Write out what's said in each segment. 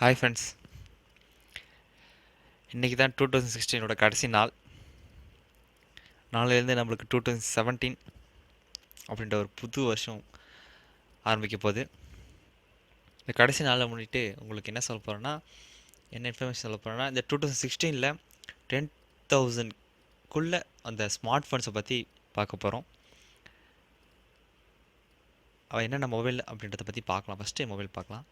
Hi friends இன்றைக்கி தான் two thousand சிக்ஸ்டீனோட கடைசி நாள். நாளிலேருந்து நம்மளுக்கு டூ தௌசண்ட் செவன்டீன் அப்படின்ற ஒரு புது வருஷம் ஆரம்பிக்க போகுது. இந்த கடைசி நாளில் முன்னிட்டு உங்களுக்கு என்ன சொல்ல போகிறேன்னா என்ன இன்ஃபர்மேஷன் சொல்ல போகிறேன்னா இந்த டூ தௌசண்ட் சிக்ஸ்டீனில் டென் தௌசண்ட்குள்ளே அந்த ஸ்மார்ட் ஃபோன்ஸை பற்றி பார்க்க போகிறோம் அவள் என்னென்ன மொபைல் அப்படின்றத பற்றி பார்க்கலாம். ஃபஸ்ட்டு மொபைல் பார்க்கலாம்.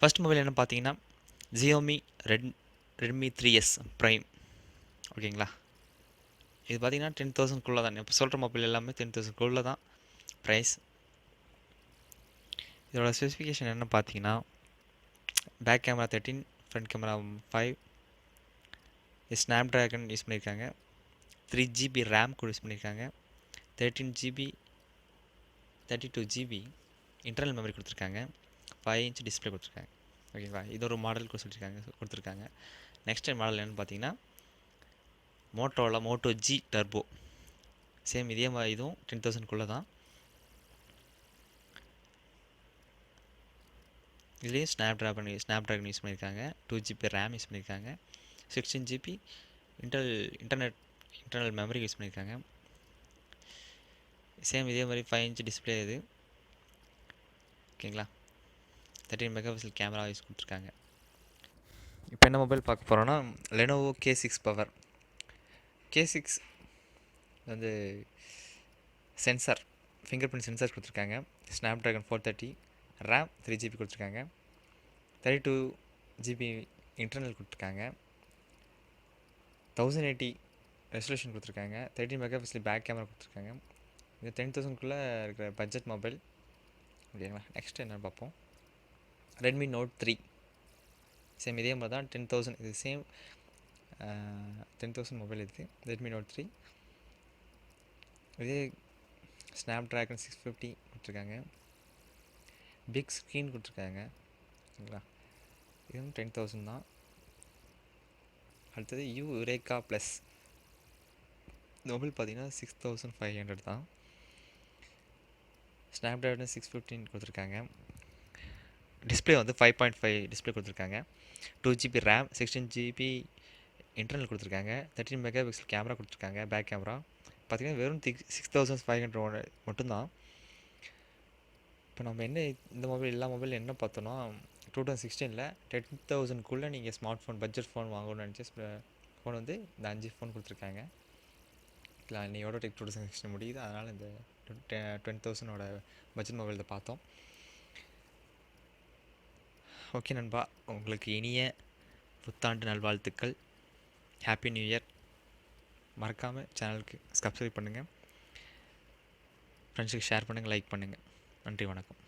ஃபஸ்ட் மொபைல் என்ன பார்த்தீங்கன்னா Xiaomi red Redmi three S prime ஓகேங்களா இது பார்த்தீங்கன்னா டென் தௌசண்ட்குள்ளே தான் இப்போ சொல்கிற மொபைல் எல்லாமே டென் தௌசண்ட்குள்ளே தான் ப்ரைஸ் இதோட ஸ்பெசிஃபிகேஷன் என்ன பார்த்தீங்கன்னா back camera thirteen front camera five Snapdragon use பண்ணியிருக்காங்க த்ரீ ஜிபி ரேம் கூட யூஸ் பண்ணியிருக்காங்க thirteen GB thirty two GB internal memory கொடுத்துருக்காங்க. ஃபைவ் இன்ச் டிஸ்பிளே கொடுத்துருக்காங்க. ஓகேங்களா இது ஒரு மாடல் கூட சொல்லியிருக்காங்க கொடுத்துருக்காங்க. நெக்ஸ்ட் மாடல் என்னென்னு பார்த்தீங்கன்னா மோட்டோவில் மோட்டோ ஜி டர்போ சேம் இதே மாதிரி இதுவும் டென் தௌசண்ட்குள்ளே தான் இதுலேயும் Snapdragon Snapdragon use பண்ணியிருக்காங்க டூ ஜிபி ரேம் யூஸ் பண்ணியிருக்காங்க sixteen GB inter internet internal memory use பண்ணியிருக்காங்க சேம் இதே மாதிரி ஃபைவ் இன்ச் டிஸ்பிளே இது. ஓகேங்களா thirteen megapixel camera use கொடுத்துருக்காங்க. இப்போ என்ன மொபைல் பார்க்க போகிறோன்னா Lenovo K six power K six வந்து சென்சார் ஃபிங்கர் பிரிண்ட் சென்சார் கொடுத்துருக்காங்க. Snapdragon four thirty RAM three GB கொடுத்துருக்காங்க. தேர்ட்டி டூ ஜிபி இன்டர்னல் கொடுத்துருக்காங்க. தௌசண்ட் எயிட்டி ரெசல்யூஷன் கொடுத்துருக்காங்க. Thirty megapixel back camera கொடுத்துருக்காங்க. இது டென் தௌசண்ட்குள்ளே இருக்கிற பட்ஜெட் மொபைல் ஓகேங்களா? Next என்ன பார்ப்போம். ரெட்மி நோட் த்ரீ சேம் இதே மாதிரி தான் டென் தௌசண்ட் இது சேம் டென் தௌசண்ட் மொபைல் இருக்குது ரெட்மி நோட் த்ரீ இதே ஸ்னாப் ட்ராகன் சிக்ஸ் ஃபிஃப்டி கொடுத்துருக்காங்க. பிக் ஸ்க்ரீன் கொடுத்துருக்காங்க. ஓகேங்களா இதுவும் டென் தௌசண்ட் தான். அடுத்தது யூ ரேகா ப்ளஸ் மொபைல் பார்த்தீங்கன்னா சிக்ஸ் தௌசண்ட் ஃபைவ் ஹண்ட்ரட் தான். ஸ்னாப் ட்ராகன் சிக்ஸ் ஃபிஃப்டின் கொடுத்துருக்காங்க. டிஸ்பிளே வந்து ஃபைவ் பாயிண்ட் ஃபைவ் டிஸ்பிளே கொடுத்துருக்காங்க. Two GB RAM sixteen GB internal கொடுத்துருக்காங்க. தேர்ட்டின் மெகா பிக்சல் கேமரா கொடுத்துருக்காங்க பேக் கேமரா பார்த்திங்கன்னா வெறும் six six thousand five hundred மட்டும்தான். இப்போ நம்ம என்ன இந்த மொபைல் எல்லா மொபைல் என்ன பார்த்தோன்னா டூ தௌசண்ட் சிக்ஸ்டீனில் டென் தௌசண்ட்குள்ளே நீங்கள் ஸ்மார்ட் ஃபோன் பட்ஜெட் ஃபோன் வாங்கணும்னு நினச்சி ஃபோன் வந்து இந்த அஞ்சு ஃபோன் கொடுத்துருக்காங்க. இல்லை இன்னையோட டெக் டூ தௌசண்ட் சிக்ஸ்டீன் முடியுது. அதனால் இந்த டென் தௌசண்டோட பட்ஜெட் மொபைல் பார்த்தோம். ஓகே நண்பா உங்களுக்கு இனிய புத்தாண்டு நல்வாழ்த்துக்கள். ஹாப்பி நியூ இயர் மறக்காமல் சேனலுக்கு சப்ஸ்கிரைப் பண்ணுங்கள் ஃப்ரெண்ட்ஸுக்கு ஷேர் பண்ணுங்கள் லைக் பண்ணுங்கள் நன்றி வணக்கம்.